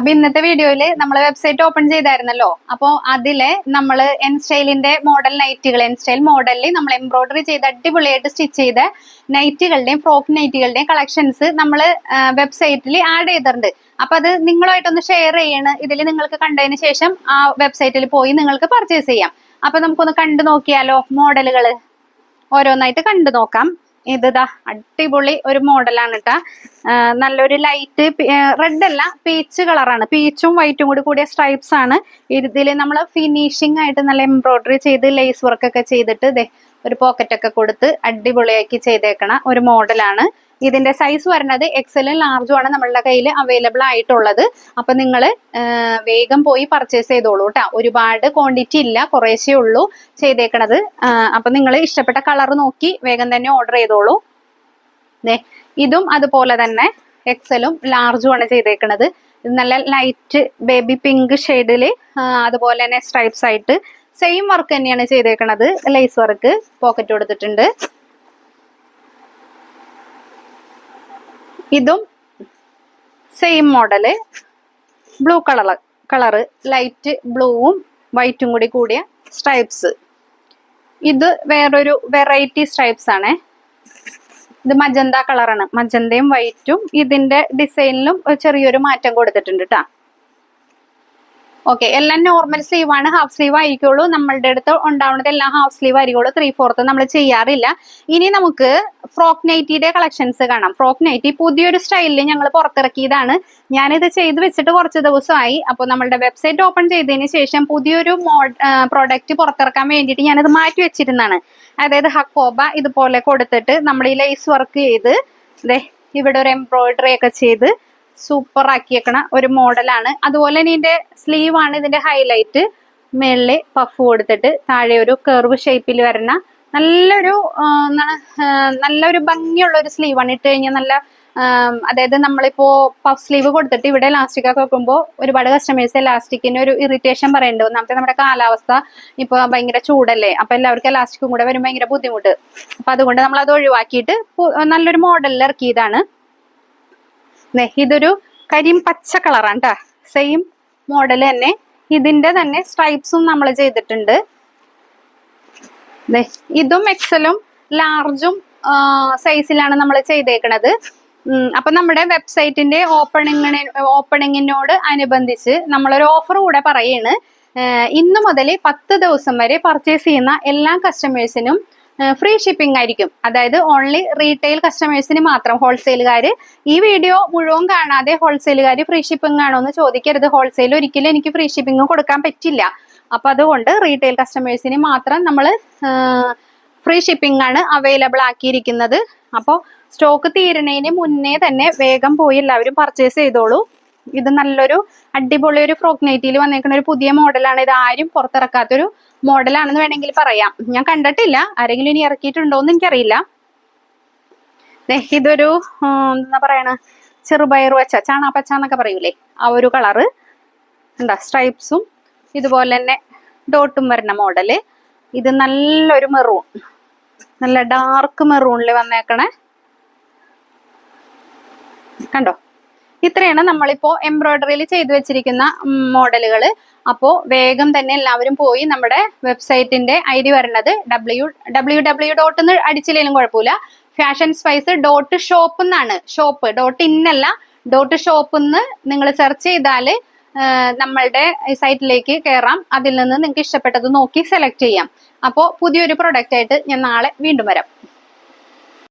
അപ്പൊ ഇന്നത്തെ വീഡിയോയിൽ നമ്മൾ വെബ്സൈറ്റ് ഓപ്പൺ ചെയ്തായിരുന്നല്ലോ. അപ്പോ അതിലെ നമ്മൾ എൻ സ്റ്റൈലിന്റെ മോഡൽ നൈറ്റുകൾ എൻ സ്റ്റൈൽ മോഡലിൽ നമ്മൾ എംബ്രോയിഡറി ചെയ്ത് അടിപൊളിയായിട്ട് സ്റ്റിച്ച് ചെയ്ത നൈറ്റുകളുടെയും ഫ്രോക്ക് നൈറ്റുകളുടെയും കളക്ഷൻസ് നമ്മൾ വെബ്സൈറ്റിൽ ആഡ് ചെയ്തിട്ടുണ്ട്. അപ്പൊ അത് നിങ്ങളുമായിട്ടൊന്ന് ഷെയർ ചെയ്യണം. ഇതിൽ നിങ്ങൾക്ക് കണ്ടതിന് ശേഷം ആ വെബ്സൈറ്റിൽ പോയി നിങ്ങൾക്ക് പർച്ചേസ് ചെയ്യാം. അപ്പൊ നമുക്കൊന്ന് കണ്ടു നോക്കിയാലോ മോഡലുകൾ ഓരോന്നായിട്ട് കണ്ടു നോക്കാം. ഇത് അടിപൊളി ഒരു മോഡലാണ് കേട്ടാ നല്ലൊരു ലൈറ്റ് റെഡ് അല്ല പീച്ച് കളറാണ് പീച്ചും വൈറ്റും കൂടി കൂടിയ സ്ട്രൈപ്സ് ആണ്. ഇതിൽ നമ്മൾ ഫിനിഷിംഗ് ആയിട്ട് നല്ല എംബ്രോയിഡറി ചെയ്ത് ലേസ് വർക്ക് ഒക്കെ ചെയ്തിട്ട് ഇതേ ഒരു പോക്കറ്റ് ഒക്കെ കൊടുത്ത് അടിപൊളിയാക്കി ചെയ്തേക്കണ ഒരു മോഡലാണ് ഇതിന്റെ സൈസ് വരുന്നത് എക്സലും ലാർജും ആണ് നമ്മളുടെ കയ്യിൽ അവൈലബിൾ ആയിട്ടുള്ളത്. അപ്പൊ നിങ്ങൾ വേഗം പോയി പർച്ചേസ് ചെയ്തോളൂ കേട്ടോ ഒരുപാട് ക്വാണ്ടിറ്റി ഇല്ല കുറേശ്ശേ ഉള്ളൂ ചെയ്തേക്കണത്. അപ്പൊ നിങ്ങൾ ഇഷ്ടപ്പെട്ട കളർ നോക്കി വേഗം തന്നെ ഓർഡർ ചെയ്തോളൂ. ഇതും അതുപോലെ തന്നെ എക്സലും ലാർജും ആണ് ചെയ്തേക്കണത്. നല്ല ലൈറ്റ് ബേബി പിങ്ക് ഷെയ്ഡിൽ അതുപോലെ തന്നെ സ്ട്രൈപ്സ് ആയിട്ട് സെയിം വർക്ക് തന്നെയാണ് ചെയ്തേക്കണത്. ലേസ് വർക്ക് പോക്കറ്റ് കൊടുത്തിട്ടുണ്ട് ഇതും same model blue colour colour light ബ്ലൂവും വൈറ്റും കൂടി കൂടിയ സ്ട്രൈപ്സ് ഇത് വേറൊരു വെറൈറ്റി സ്ട്രൈപ്സ് ആണേ. ഇത് മജന്ത കളറാണ് മജന്തയും വൈറ്റും ഇതിന്റെ ഡിസൈനിലും ചെറിയൊരു മാറ്റം കൊടുത്തിട്ടുണ്ട് കേട്ടോ ഓക്കെ എല്ലാം നോർമൽ സ്ലീവ് ആണ്. ഹാഫ് സ്ലീവ് ആയിരിക്കുള്ളൂ. നമ്മളുടെ അടുത്ത് ഉണ്ടാവുന്നത് എല്ലാം ഹാഫ് സ്ലീവ് ആയിരിക്കുള്ളൂ. ത്രീ ഫോർത്ത് നമ്മൾ ചെയ്യാറില്ല. ഇനി നമുക്ക് ഫ്രോക്ക് നൈറ്റിയുടെ കളക്ഷൻസ് കാണാം. ഫ്രോക്ക് നൈറ്റി പുതിയൊരു സ്റ്റൈലിൽ ഞങ്ങൾ പുറത്തിറക്കിയതാണ്. ഞാനിത് ചെയ്ത് വെച്ചിട്ട് കുറച്ച് ദിവസമായി. അപ്പോൾ നമ്മളുടെ വെബ്സൈറ്റ് ഓപ്പൺ ചെയ്തതിന് ശേഷം പുതിയൊരു പ്രോഡക്റ്റ് പുറത്തിറക്കാൻ വേണ്ടിയിട്ട് ഞാനിത് മാറ്റി വെച്ചിരുന്നതാണ്. അതായത് ഹക്കോബ ഇതുപോലെ കൊടുത്തിട്ട് നമ്മൾ ഈ ലേസ് വർക്ക് ചെയ്ത് ഇവിടെ ഒരു എംബ്രോയിഡറി ഒക്കെ ചെയ്ത് സൂപ്പർ ആക്കിയേക്കണ ഒരു മോഡലാണ്. അതുപോലെ തന്നെ ഇതിന്റെ സ്ലീവ് ആണ് ഇതിന്റെ ഹൈലൈറ്റ് മേളിൽ പഫ് കൊടുത്തിട്ട് താഴെ ഒരു കർവ് ഷേപ്പിൽ വരുന്ന നല്ലൊരു നല്ലൊരു ഭംഗിയുള്ള ഒരു സ്ലീവാണ് ഇട്ട് കഴിഞ്ഞാൽ നല്ല അതായത് നമ്മളിപ്പോ പഫ് സ്ലീവ് കൊടുത്തിട്ട് ഇവിടെ ലാസ്റ്റിക് ഒക്കെ വെക്കുമ്പോൾ ഒരുപാട് കസ്റ്റമേഴ്സ് ലാസ്റ്റിക്കിന് ഒരു ഇറിറ്റേഷൻ പറയുന്നുണ്ട് ഒന്നാമത്തെ നമ്മുടെ കാലാവസ്ഥ ഇപ്പൊ ഭയങ്കര ചൂടല്ലേ അപ്പൊ എല്ലാവർക്കും ലാസ്റ്റിക്കും കൂടെ വരുമ്പോൾ ഭയങ്കര ബുദ്ധിമുട്ട്. അപ്പൊ അതുകൊണ്ട് നമ്മൾ അത് ഒഴിവാക്കിയിട്ട് നല്ലൊരു മോഡലിൽ ഇറക്കിയതാണ്. ഇതൊരു കരിം പച്ച കളറാണ് കേട്ടോ സെയിം മോഡൽ തന്നെ. ഇതിന്റെ തന്നെ സ്ട്രൈപ്സും നമ്മൾ ചെയ്തിട്ടുണ്ട്. ഇതും എക്സലും ലാർജും സൈസിലാണ് നമ്മൾ ചെയ്തേക്കണത്. അപ്പൊ നമ്മുടെ വെബ്സൈറ്റിന്റെ ഓപ്പണിങ്ങിന് ഓപ്പണിങ്ങിനോട് അനുബന്ധിച്ച് നമ്മളൊരു ഓഫർ കൂടെ പറയാണ്. ഇന്നു മുതൽ പത്ത് ദിവസം വരെ പർച്ചേസ് ചെയ്യുന്ന എല്ലാ കസ്റ്റമേഴ്സിനും ഫ്രീ ഷിപ്പിംഗ് ആയിരിക്കും. അതായത് ഓൺലി റീറ്റെയിൽ കസ്റ്റമേഴ്സിന് മാത്രം ഹോൾസെയിലുകാർ ഈ വീഡിയോ മുഴുവൻ കാണാതെ ഹോൾസെയിലുകാർ ഫ്രീ ഷിപ്പിംഗ് ആണോ എന്ന് ചോദിക്കരുത്. ഹോൾസെയിൽ ഒരിക്കലും എനിക്ക് ഫ്രീ ഷിപ്പിംഗ് കൊടുക്കാൻ പറ്റില്ല. അപ്പൊ അതുകൊണ്ട് റീറ്റെയിൽ കസ്റ്റമേഴ്സിന് മാത്രം നമ്മൾ ഫ്രീ ഷിപ്പിംഗ് ആണ് അവൈലബിൾ ആക്കിയിരിക്കുന്നത്. അപ്പോൾ സ്റ്റോക്ക് തീരുന്നതിന് മുന്നേ തന്നെ വേഗം പോയി എല്ലാവരും പർച്ചേസ് ചെയ്തോളൂ. ഇത് നല്ലൊരു അടിപൊളി ഒരു ഫ്രോക്ക് നൈറ്റിയിൽ വന്നേക്കുന്ന ഒരു പുതിയ മോഡലാണ് ഇത് ആരും പുറത്തിറക്കാത്തൊരു മോഡലാണെന്ന് വേണമെങ്കിൽ പറയാം. ഞാൻ കണ്ടിട്ടില്ല. ആരെങ്കിലും ഇനി ഇറക്കിയിട്ടുണ്ടോ എന്ന് എനിക്കറിയില്ല ഇതൊരു എന്താ പറയണ? ചെറുപയർ വച്ച ചാണാപ്പച്ച എന്നൊക്കെ പറയൂലേ? ആ ഒരു കളറ്. എന്താ സ്ട്രൈപ്സും ഇതുപോലെ തന്നെ ഡോട്ടും വരുന്ന മോഡൽ. ഇത് നല്ലൊരു മെറൂൺ നല്ല ഡാർക്ക് മെറൂണിൽ വന്നേക്കണേ. കണ്ടോ? ഇത്രയാണ് നമ്മളിപ്പോ എംബ്രോയിഡറിയിൽ ചെയ്തു വെച്ചിരിക്കുന്ന മോഡലുകൾ അപ്പോ വേഗം തന്നെ എല്ലാവരും പോയി നമ്മുടെ വെബ്സൈറ്റിന്റെ ഐ ഡി വരണത് ഡബ്ല്യു ഡബ്ല്യു ഡബ്ല്യു ഡോട്ട് എന്ന് അടിച്ചില്ലെങ്കിലും കുഴപ്പമില്ല. ഫാഷൻ സ്പൈസ് ഡോട്ട് ഷോപ്പ് എന്നാണ്. ഷോപ്പ് ഡോട്ട് ഇൻ അല്ല ഡോട്ട് ഷോപ്പ് എന്ന് നിങ്ങൾ സെർച്ച് ചെയ്താൽ നമ്മളുടെ സൈറ്റിലേക്ക് കയറാം അതിൽ നിന്ന് നിങ്ങൾക്ക് ഇഷ്ടപ്പെട്ടത് നോക്കി സെലക്ട് ചെയ്യാം. അപ്പോൾ പുതിയൊരു പ്രൊഡക്റ്റ് ആയിട്ട് ഞാൻ നാളെ വീണ്ടും വരാം.